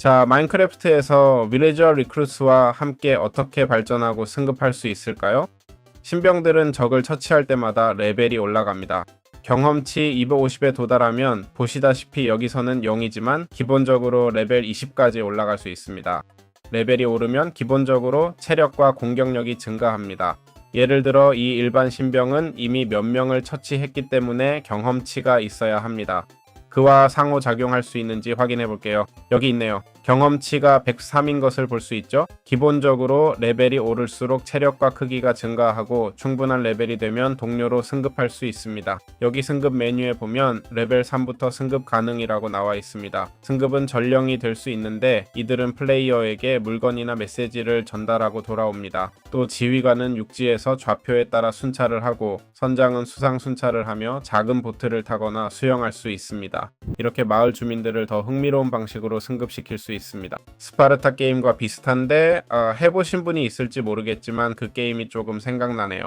자, 마인크래프트에서 위레저 리크루트와 함께 어떻게 발전하고 승급할 수 있을까요? 신병들은 적을 처치할 때마다 레벨이 올라갑니다. 경험치 250에 도달하면 보시다시피 여기서는 0이지만 기본적으로 레벨 20까지 올라갈 수 있습니다. 레벨이 오르면 기본적으로 체력과 공격력이 증가합니다. 예를 들어 이 일반 신병은 이미 몇 명을 처치했기 때문에 경험치가 있어야 합니다. 그와 상호작용할 수 있는지 확인해 볼게요. 여기 있네요. 경험치가 103인 것을 볼 수 있죠? 기본적으로 레벨이 오를수록 체력과 크기가 증가하고 충분한 레벨이 되면 동료로 승급할 수 있습니다. 여기 승급 메뉴에 보면 레벨 3부터 승급 가능이라고 나와 있습니다. 승급은 전령이 될 수 있는데 이들은 플레이어에게 물건이나 메시지를 전달하고 돌아옵니다. 또 지휘관은 육지에서 좌표에 따라 순찰을 하고 선장은 수상 순찰을 하며 작은 보트를 타거나 수영할 수 있습니다. 이렇게 마을 주민들을 더 흥미로운 방식으로 승급시킬 수 있습니다. 스파르타 게임과 비슷한데 어, 해보신 분이 있을지 모르겠지만 그 게임이 조금 생각나네요.